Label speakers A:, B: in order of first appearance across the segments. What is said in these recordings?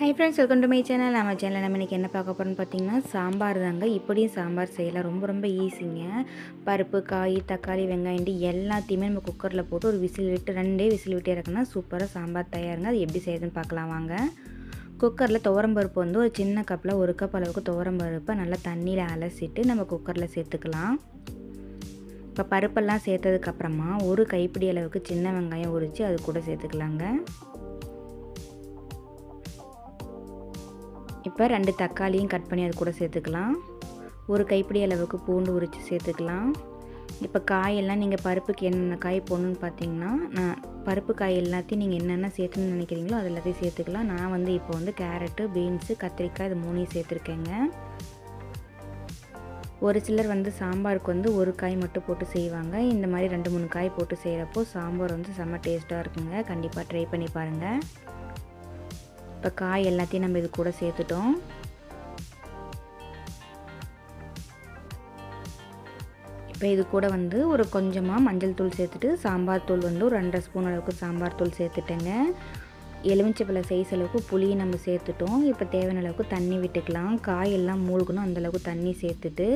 A: Hi friends welcome to my channel நம்ம சேனலில் நம்ம இன்றைக்கி என்ன பார்க்க போகிறோம்னு பார்த்தீங்கன்னா சாம்பார் தாங்க. இப்படியும் சாம்பார் செய்யலாம். ரொம்ப ரொம்ப ஈஸிங்க பருப்பு காய் தக்காளி வெங்காயம் எல்லாத்தையுமே நம்ம குக்கரில் போட்டு ஒரு விசில் விட்டு ரெண்டே விசில் விட்டே இருக்குன்னா சூப்பராக சாம்பார் தயாருங்க. அது எப்படி செய்யுதுன்னு பார்க்கலாம் வாங்க. குக்கரில் துவரம்பருப்பு வந்து ஒரு சின்ன கப்பில் ஒரு கப் அளவுக்கு துவரம்பருப்பை நல்லா தண்ணியில் அலசிட்டு நம்ம குக்கரில் சேர்த்துக்கலாம். இப்போ பருப்பெல்லாம் சேர்த்ததுக்கப்புறமா ஒரு கைப்பிடி அளவுக்கு சின்ன வெங்காயம் உரித்து அது கூட சேர்த்துக்கலாங்க. இப்போ ரெண்டு தக்காளியும் கட் பண்ணி அது கூட சேர்த்துக்கலாம். ஒரு கைப்பிடி அளவுக்கு பூண்டு உரித்து சேர்த்துக்கலாம். இப்போ காயெல்லாம் நீங்கள் பருப்புக்கு என்னென்ன காய் போடணுன்னு பார்த்தீங்கன்னா நான் பருப்பு காய் எல்லாத்தையும் நீங்கள் என்னென்ன சேர்த்துன்னு நினைக்கிறீங்களோ அது எல்லாத்தையும் சேர்த்துக்கலாம். நான் வந்து இப்போ வந்து கேரட்டு பீன்ஸு கத்திரிக்காய் இது மூணையும் சேர்த்துருக்கேங்க. ஒரு சிலர் வந்து சாம்பாருக்கு வந்து ஒரு காய் மட்டும் போட்டு செய்வாங்க. இந்த மாதிரி ரெண்டு மூணு காய் போட்டு செய்கிறப்போ சாம்பார் வந்து செம்ம டேஸ்ட்டாக இருக்குங்க. கண்டிப்பாக ட்ரை பண்ணி பாருங்கள் இப்போ காய் எல்லாத்தையும் நம்ம இது கூட சேர்த்துட்டோம். இப்போ இது கூட வந்து ஒரு கொஞ்சமாக மஞ்சள் தூள் சேர்த்துட்டு சாம்பார் தூள் வந்து ஒரு ரெண்டரை ஸ்பூன் அளவுக்கு சாம்பார் தூள் சேர்த்துட்டேங்க. எலுமிச்சப்பழ சைஸ் அளவுக்கு புளியை நம்ம சேர்த்துட்டோம். இப்போ தேவையான அளவுக்கு தண்ணி விட்டுக்கலாம். காயெல்லாம் மூழ்கணும். அந்தளவுக்கு தண்ணி சேர்த்துட்டு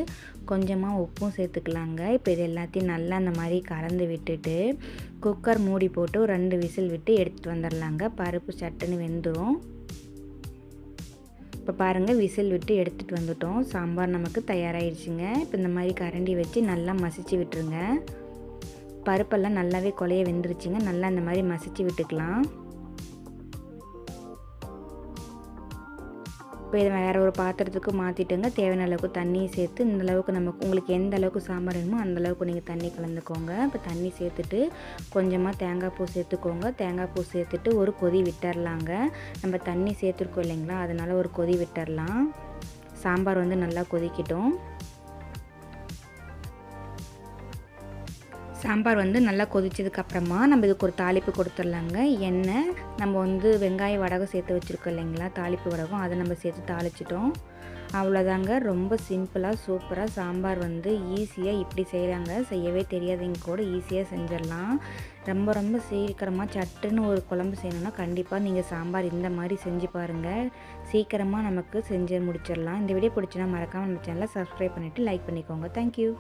A: கொஞ்சமாக உப்பும் சேர்த்துக்கலாங்க. இப்போ இது எல்லாத்தையும் நல்லா அந்த மாதிரி கலந்து விட்டுட்டு குக்கர் மூடி போட்டு ரெண்டு விசில் விட்டு எடுத்துகிட்டு வந்துடலாங்க பருப்பு சட்டுன்னு வெந்துடும் இப்போ பாருங்கள் விசில் விட்டு எடுத்துகிட்டு வந்துட்டோம். சாம்பார் நமக்கு தயாராகிடுச்சுங்க இப்போ இந்த மாதிரி கரண்டி வச்சு நல்லா மசிச்சு விட்டுருங்க. பருப்பெல்லாம் நல்லாவே கொலைய வெந்துருச்சுங்க. நல்லா இந்த மாதிரி மசிச்சு விட்டுக்கலாம். இப்போ இதை வேறு ஒரு பாத்திரத்துக்கு மாற்றிட்டுங்க தேவையான அளவுக்கு தண்ணியை சேர்த்து இந்த அளவுக்கு நமக்கு உங்களுக்கு எந்த அளவுக்கு சாம்பார் வேணுமோ அந்த அளவுக்கு நீங்கள் தண்ணி கலந்துக்கோங்க. இப்போ தண்ணி சேர்த்துட்டு கொஞ்சமாக தேங்காய் பூ சேர்த்துக்கோங்க. தேங்காய் பூ சேர்த்துட்டு ஒரு கொதி விட்டுறலாங்க. நம்ம தண்ணி சேர்த்துருக்கோம் இல்லைங்களா? அதனால் ஒரு கொதி விட்டுறலாம். சாம்பார் வந்து நல்லா கொதிக்கட்டும். சாம்பார் வந்து நல்லா கொதிச்சதுக்கப்புறமா நம்ம இதுக்கு ஒரு தாளிப்பு கொடுத்துடலாங்க எண்ணெய் நம்ம வந்து வெங்காய வடகம் சேர்த்து வச்சுருக்கோம் இல்லைங்களா தாளிப்பு வடகம். அதை நம்ம சேர்த்து தாளிச்சிட்டோம். அவ்வளோதாங்க. ரொம்ப சிம்பிளாக சூப்பராக சாம்பார் வந்து ஈஸியாக இப்படி செய்கிறாங்க செய்யவே தெரியாதவங்க கூட ஈஸியாக செஞ்சிடலாம். ரொம்ப ரொம்ப சீக்கிரமாக சட்டுன்னு ஒரு குழம்பு செய்யணும்னா கண்டிப்பாக நீங்கள் சாம்பார் இந்த மாதிரி செஞ்சு பாருங்கள் சீக்கிரமாக நமக்கு செஞ்சு முடிச்சிடலாம். இந்த வீடியோ பிடிச்சினா மறக்காமல் நம்ம சேனலை சப்ஸ்கிரைப் பண்ணிவிட்டு லைக் பண்ணிக்கோங்க. தேங்க்யூ